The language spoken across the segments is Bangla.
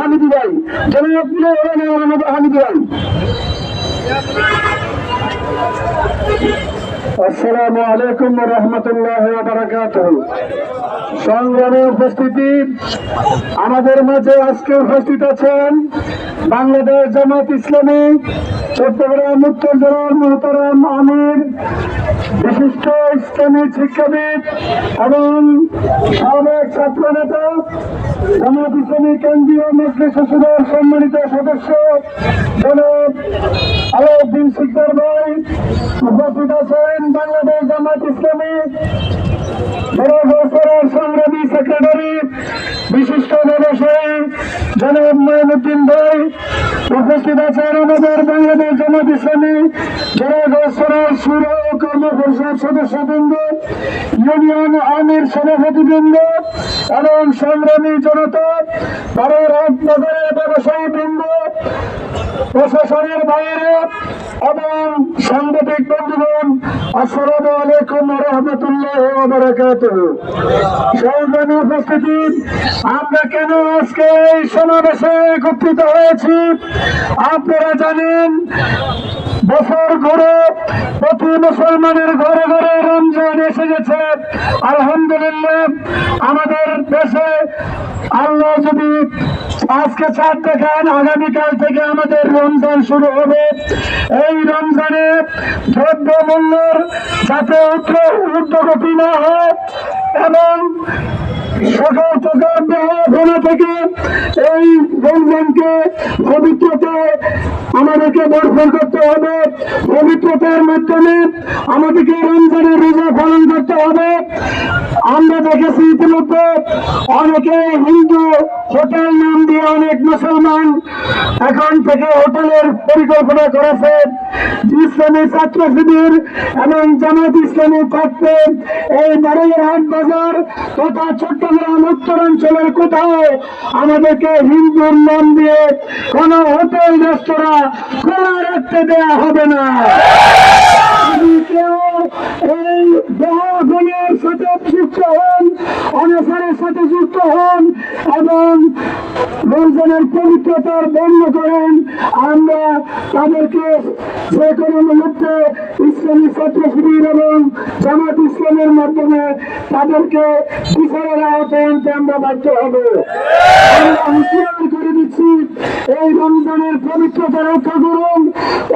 হামিদি ভাই জনাব সংগ্রামে উপস্থিতি। আমাদের মাঝে আজকে উপস্থিত আছেন বাংলাদেশ জামাত ইসলামী, চট্টগ্রাম উত্তর জেলার মোহতারাম আমির বিশিষ্ট ইসলামী শিক্ষাবিদ এবং সাবেক ছাত্র নেতা জামাত ইসলামী কেন্দ্রীয় মজলিস সুদের সম্মানিত সদস্য, জনাব আলাউদ্দিন সিকদার ভাই উপস্থিত আছেন বাংলাদেশ জামাত ইসলামী। সংগ্রামী সেক্রেটারি, বিশিষ্ট ব্যবসায়ী, জনাব মঈনুদ্দিন ভাই উপস্থিত আছেন আমাদের বাংলাদেশ জামাত ইসলামী। জনগোসরের সুর কর্ম পরিষদ সদস্যবৃন্দ, ইউনিয়ন আমির সভাপতিবৃন্দ এবং সংগ্রামী জনতা হাট ব্যবসায়ী বৃন্দ প্রশাসনের বাইরে এবং সাংবাদিক বন্ধুগণ, আসসালামু আলাইকুম রহমতুল্লাহ সংগ্রামী উপস্থিতি, আমরা কেন আজকে এই সমাবেশে একত্রিত হয়েছি? আপনারা জানেন বছর ঘুরে প্রতি মুসলমানের ঘরে ঘরে রমজান এসে গেছে। আলহামদুলিল্লাহ, আমাদের দেশে আল্লাহ যদি আজকে চার দেখান, আগামীকাল থেকে আমাদের রমজান শুরু হবে। এই রমজানে দ্রব্য মূল্যের যাতে উচ্চ ঊর্ধ্বগতি না হয়, এবং সকল প্রকার ব্যবহার থেকে এই রমজানকে পবিত্রতে আমাদেরকে বর্ষণ করতে হবে। পবিত্রতার মাধ্যমে আমাদেরকে রমজানের রোজা পালন করতে হবে। আমরা দেখেছি ইতিমধ্যে অনেকে হিন্দু হোটেল নাম দিয়ে অনেক মুসলমান এখন থেকে হোটেলের পরিকল্পনা করেছে। ইসলামী ছাত্র শিবির এবং জামাত ইসলামী থাকবে এই বারোয়ার বাজার তথা চট্টগ্রাম উত্তরাঞ্চলের কোথাও। আমাদেরকে হিন্দুর নাম দিয়ে কোন হোটেল, রেস্তোরাঁ খোলা রাখতে দেয়া হবে না। কেউ এই দেহগুণের সাথে যুক্ত হন অনসারের সাথে যুক্ত হন এবং রমজানের পবিত্রতার বন্ধ করেন। আমরা তাদেরকে যে কোনো মুহূর্তে ইসলামী ছাত্র এবং জামাত ইসলামের মাধ্যমে তাদেরকে বিচারের আওতায় আনতে আমরা বাধ্য হব। করে দিচ্ছি। এই রমজানের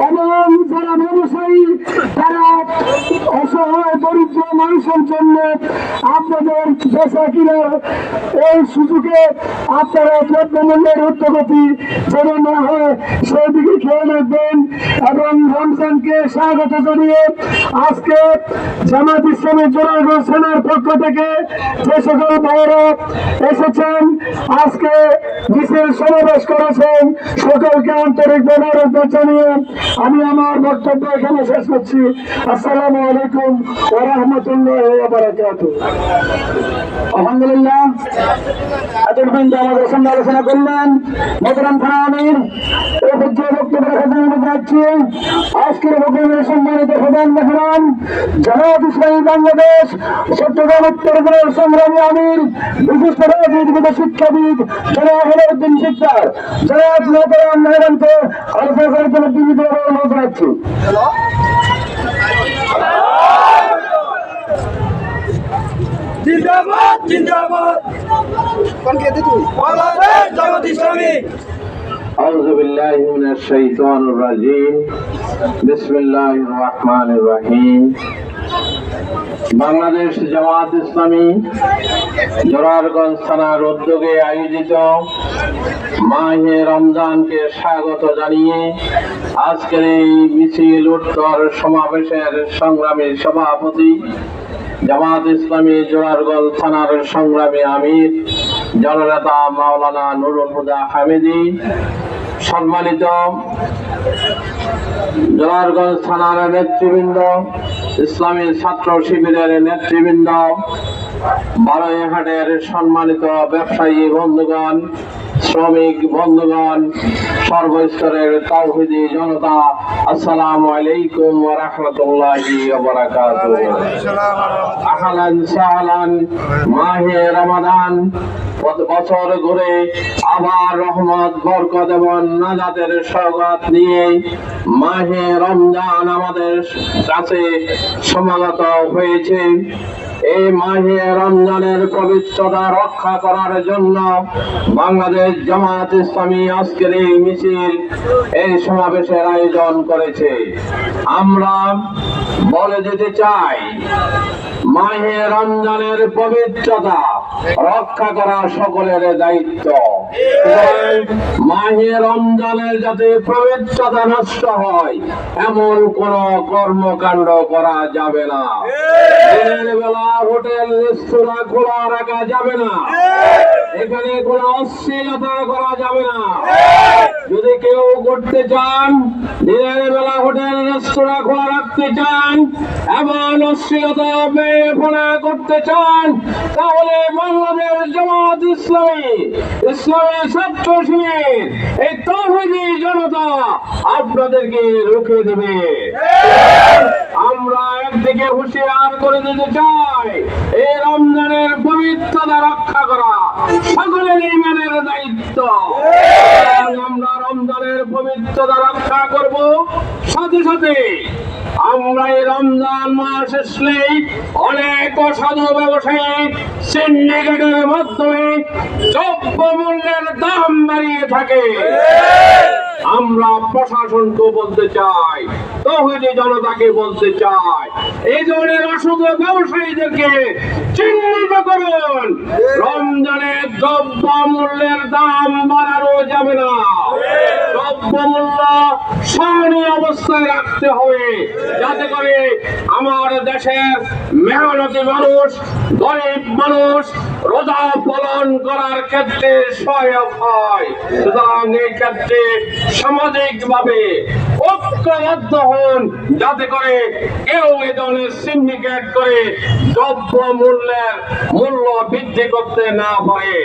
এবং তারা অসহায় মানুষের জন্য আপনাদের এই আপনারা দ্রব্যমূল্যের উদ্যোগতি যেন না হয়। খেয়াল এবং রমজানকে স্বাগত জানিয়ে আজকে জামাত ইসলামের সেনার পক্ষ থেকে যে সকল ভাইরা এসেছেন, আজকে মিছিল সমাবেশ করেছেন। সকলকে আন্তরিক মোবারকবাদ জানিয়ে আমি আমার বক্তব্য এখানে শেষ করছি। আসসালামু আলাইকুম ওয়া আলহামদুলিল্লাহ। শিক্ষাবিদ হলউদ্দিন শিকদার জনাব মোহতারাম মেহরানকে আলোচনা করার জন্য বিনীত অনুরোধ রাখছি জিন্দাবাদ জিন্দাবাদ বাংলাদেশ জামাত ইসলামী أعوذ بالله من الشيطان الرجيم بسم الله الرحمن الرحيم বাংলাদেশ জামাত ইসলামী জোরারগঞ্জ থানার উদ্যোগে আয়োজিত মাহে রমজানকে স্বাগত জানিয়ে আজকের এই মিছিল উত্তর সমাবেশের সংগ্রামী সভাপতি জামাত ইসলামী জোরারগঞ্জ থানার সংগ্রামী আমির, জননেতা মাওলানা নুরুল হুদা হামিদি সম্মানিত জোরারগঞ্জ থানার নেতৃবৃন্দ, ইসলামী ছাত্র শিবিরের নেতৃবৃন্দ বারোয়াহাটের সম্মানিত ব্যবসায়ী বন্ধুগণ, শ্রমিক বন্ধুগণ, সর্বস্তরের তাওহিদি জনতা, আসসালামু আলাইকুম ওয়া রাহমাতুল্লাহি ওয়া মাহে রমাদান বছর ঘুরে আবার রহমত, বরকত এবং নাজাদের সৌগাত নিয়ে মাহে রমজান আমাদের কাছে সমাগত হয়েছে। এই মাহে রমজানের পবিত্রতা রক্ষা করার জন্য বাংলাদেশ জামাত ইসলামী আজকের এই মিছিল, এই সমাবেশের আয়োজন করেছে। আমরা বলে যেতে চাই, মাহে রমজানের পবিত্রতা রক্ষা করা সকলের দায়িত্ব। মাহে রমজানের যাতে পবিত্রতা নষ্ট হয়, এমন কোন কর্মকাণ্ড করা যাবে না। দিনের বেলা হোটেল, রেস্তোরাঁ খোলা রাখা যাবে না। এখানে কোন অশ্লীলতা করা যাবে না। যদি কেউ করতে চান দিনের বেলা হোটেল, রেস্তোরাঁ খোলা রাখতে চান এবং অশ্লীলতা বেফোনা করতে চান, তাহলে বাংলাদেশ জামাত ইসলামী ইসলামী ছাত্র শিবির, এই তৌহিদি জনতা আপনাদেরকে রুখে দেবে। আমরা একদিকে হুঁশিয়ার করে দিতে চাই, এই রমজানের পবিত্রতা রক্ষা করা সকলের ইমানের দায়িত্ব। সাথে সাথে আমরা এই রমজান মাস আসলেই অনেক অসাধু ব্যবসায়ী মাধ্যমে দ্রব্য মূল্যের দাম বাড়িয়ে থাকে। আমরা প্রশাসনকে বলতে চাই তহিদি জনতাকে বলতে চাই, এই ধরনের অসুখ ব্যবসায়ীদেরকে চিহ্নিত করুন। রমজানের দ্রব্য মূল্যের দাম বাড়ানো যাবে না। দ্রব্য মূল্য অবস্থায় রাখতে হবে। যাতে করে আমার দেশের মেহনতি মানুষ, গরিব মানুষ রোজা পালন করার ক্ষেত্রে সহায়ক হয়। সুতরাং এই ক্ষেত্রে সামাজিক ভাবে ঐক্যবদ্ধ হন, যাতে করে কেউ এ ধরনের সিন্ডিকেট করে দ্রব্য মূল্যের মূল্য বৃদ্ধি করতে না পারে।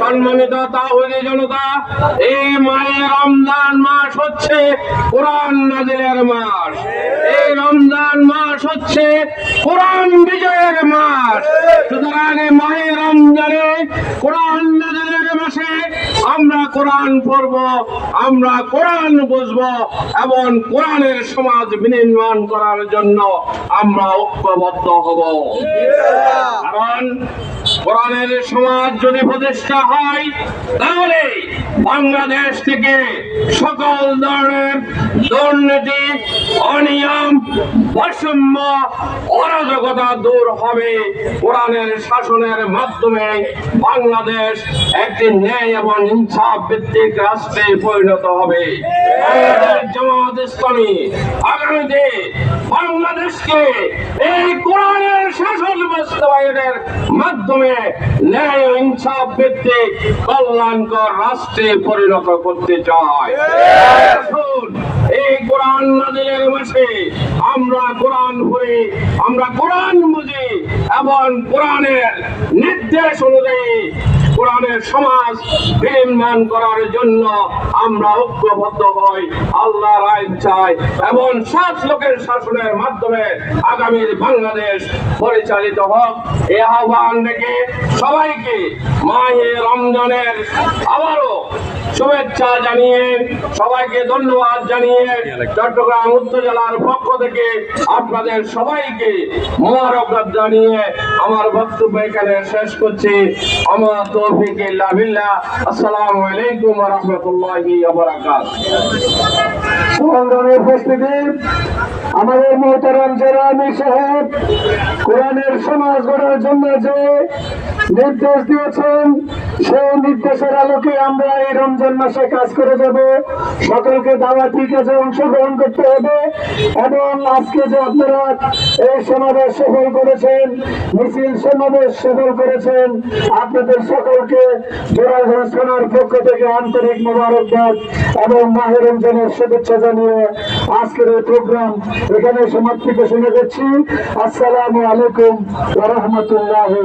সম্মানিত তাহলে জনতা, এই মায়ের রমজান মাস হচ্ছে এই রমজান মাস হচ্ছে কোরআন বিজয়ের রমজানে কোরআন আমরা কোরআন পড়ব, আমরা এবং কোরআনের সমাজ বিনির্মাণ করার জন্য আমরা ঐক্যবদ্ধ হব। কারণ কোরআনের সমাজ যদি প্রতিষ্ঠা হয়, তাহলে বাংলাদেশ থেকে সকল ধরনের দুর্নীতি, অনিয়ম, বৈষম্য, অরাজকতা দূর হবে। কোরআনের শাসনের মাধ্যমে বাংলাদেশ একটি ন্যায় এবং ইনসাফ ভিত্তিক রাষ্ট্রে পরিণত হবে। জামাত ইসলামী আগামীতে বাংলাদেশকে এই কোরআনের শাসন বাস্তবায়নের মাধ্যমে ন্যায় ও ইনসাফ ভিত্তিক কল্যাণকর রাষ্ট্রে পরিণত করতে চায়। এই কোরআন নাজিলের মাসে আমরা কোরআন পড়ি, আমরা কোরআন বুঝি এবং কোরআনের নির্দেশ অনুযায়ী কোরআনের সমাজ বিনির্মাণ করার জন্য আমরা ঐক্যবদ্ধ হই। আল্লাহর আইন চাই এবং সাত লোকের শাসনের মাধ্যমে আগামীর বাংলাদেশ পরিচালিত হোক। এই আহ্বান রেখে সবাইকে মাহে রমজানের আবারও শুভেচ্ছা জানিয়ে সবাইকে ধন্যবাদ জানিয়ে চট্টগ্রাম উত্তর জেলার পক্ষ থেকে আপনাদের সবাইকে মোবারকবাদ জানিয়ে আমার বক্তব্য এখানে শেষ করছি। আমার তৌফিক ইল্লা বিল্লাহ। আসসালামু আলাইকুম রাহমাতুল্লাহি আমাদের মোহতারাম জেলা সাহেব, কোরআনের সমাজ গড়ার জন্য যে নির্দেশ দিয়েছেন সেই নির্দেশের আলোকে আমরা এই রমজান মাসে কাজ করে যাব। সকলকে দাওয়াতি কাজে অংশগ্রহণ করতে হবে। এবং আজকে যে আপনারা এই সমাবেশ সফল করেছেন, মিছিল সমাবেশ সফল করেছেন, আপনাদের সকলকে থানার পক্ষ থেকে আন্তরিক মোবারকবাদ এবং মাহের রমজানের শুভেচ্ছা জানিয়ে আজকের এই প্রোগ্রাম এখানে সমাপ্তি ঘোষণা করছি আসসালামু আলাইকুম ওয়া রাহমাতুল্লাহি